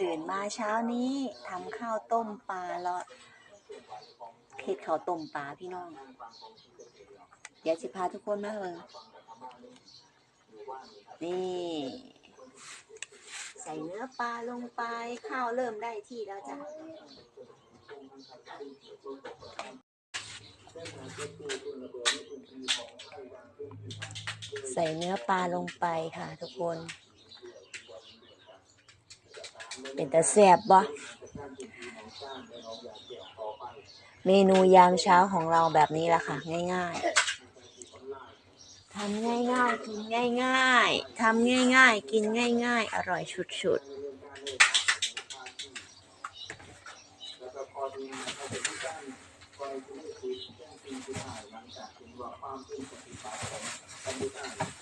ตื่นมาเช้านี้ทำข้าวต้มปลาแล้วเฮ็ดข้าวต้มปลาพี่น้อง เดี๋ยวสิพาทุกคนมาเลยนี่ ใส่เนื้อปลาลงไปข้าวเริ่มได้ที่แล้วจ้ะใส่เนื้อปลาลงไปค่ะทุกคน เป็นตะแสบบ่เมนูยามเช้าของเราแบบนี้ละค่ะ ง่ายๆทำง่ายๆ กินง่ายๆทำง่ายๆ กินง่าย ๆ อร่อยชุดๆใ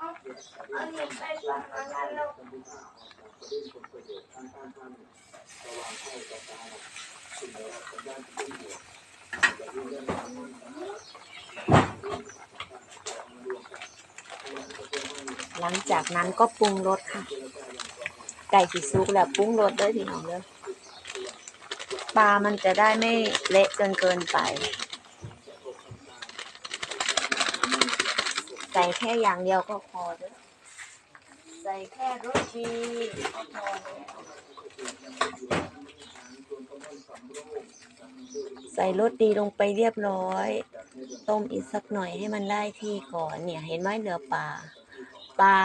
หลังจากนั้นก็ปรุงรสค่ะ ไก่สีซุกแล้วปรุงรสด้วยพี่น้องเลยปลามันจะได้ไม่เละจนเกินไป ใส่แค่อย่างเดียวก็พอเด้อใส่แค่รสดีก็พอแล้วใส่รสดีลงไปเรียบร้อย ต้มอีกสักหน่อยให้มันได้ที่ก่อนเนี่ย เห็นไหมเหลือปลาปลา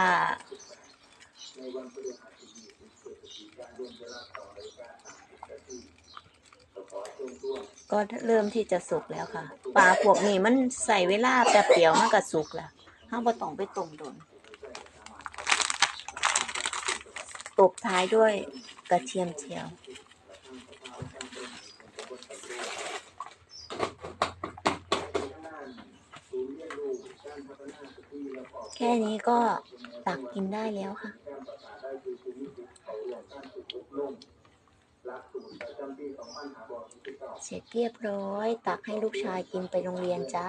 ก็เริ่มที่จะสุกแล้วค่ะปลาพวกนี้มันใส่เวลาแป๊บเดียวมันก็สุกแล้ว ห้ามบ่ต้องไปต้มโดนตบท้ายด้วยกระเทียมเจียว แค่นี้ก็ตักกินได้แล้วค่ะเสร็จเรียบร้อย ตักให้ลูกชายกินไปโรงเรียนจ้า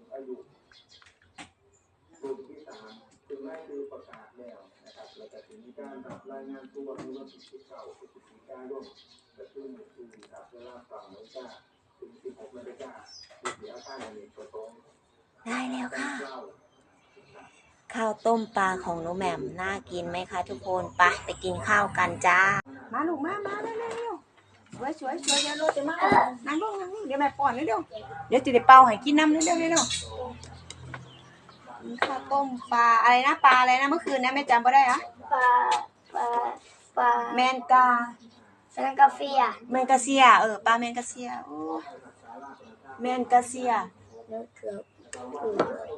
ได้แล้วค่ะ ข้าวต้มปลาของหนูแหม่มน่ากินไหมคะทุกคนไปไปกินข้าวกันจ้า มาลูกมามาเร็วเร็วเร็วสวยสวยสวยเดี๋ยวรถจะมานั่งลงนั่งลงเดี๋ยวแม่ป้อนเร็วเร็วเดี๋ยวจะได้เป่าให้กินน้ำเร็วเร็วเร็วเร็วนี่ข้าวต้มปลาอะไรนะปลาอะไรนะเมื่อคืนนะแม่จำไม่ได้เหรอะ ปลาปลาปลาแมนกาแมงกาเฟียแมนกาเซีย เออปลาแมนกาเซียโอ้แมนกาเซีย แล้วเกือบถูกเลย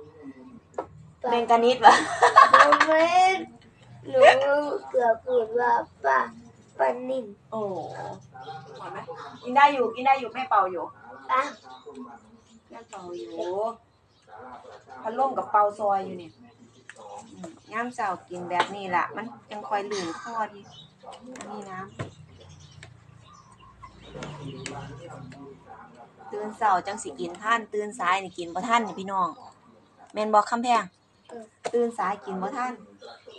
แมงกานิดวะโมเมนหนูเกือบพูดว่าปลาปลานิ่มโอ้หอมไหมกินได้อยู่กินได้อยู่แม่เป่าอยู่อะแม่เป่าอยู่พัดลมกับเป่าซอยอยู่เนี่ยอืมย่ามเสากินแบบนี้ล่ะ มันยังคอยลื่นคอดีอันนี้น้ำตื่นเสาจังสิกินท่าน ตื่นสายนี่กินบ่ท่านนี่พี่น้องแม่นบอกคำแพงตื่นสายกินบ่ท่าน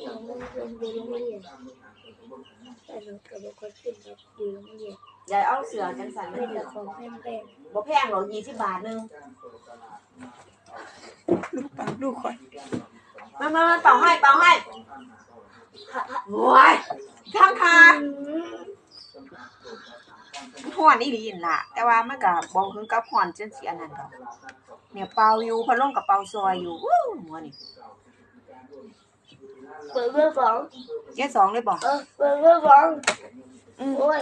หนูไม่เคยอยู่โรงเรียนแต่หนูกับบุคคลขึ้นแบบอยู่โรงเรียนยายเอาเสือจังสันไม่แต่ของแพงบ่แพงหรอกยี่สิบบาทหนึง ลูกปังลูกคอย มามามาเป่าให้เป่าให้โว้ยข้างคาๆห่อนอีหลีนล่ะ แต่ว่ามันก็บ่ถึงกับห่อนจนสิอันนั้นดอกเนี่ยเป่าอยู่พัดลมกับเป่าซอยอยู่วู้หัวนี่เปิดเรื่องของแค่สองเลยบ่เออเปิดเรื่องของอืมโอ้ย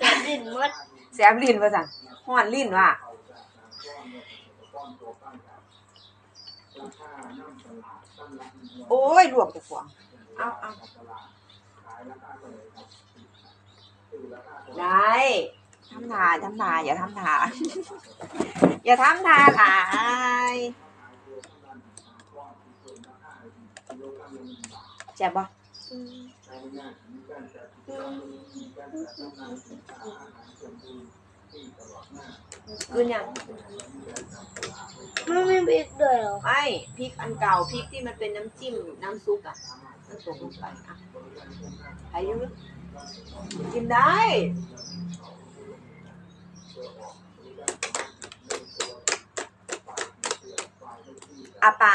จะดิ้นหมดแสบลิ้นว่าซั่นห่อนลิ้นว่ะ โอ้ยลวกจะขวางเอาเอาได้ทำทาทำทาอย่าทำทาอย่าทำทาหลายแจ็บบ่อืม มคืนยังมันไม่บิ๊กด้วยเหรอไอ้พริกอันเก่าพริกที่มันเป็นน้ำจิ้มน้ำซุปอะมันตกลงไปอะใครยังไม่กินได้อาปา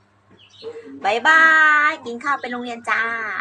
บายบาย กินข้าวไปโรงเรียนจ้า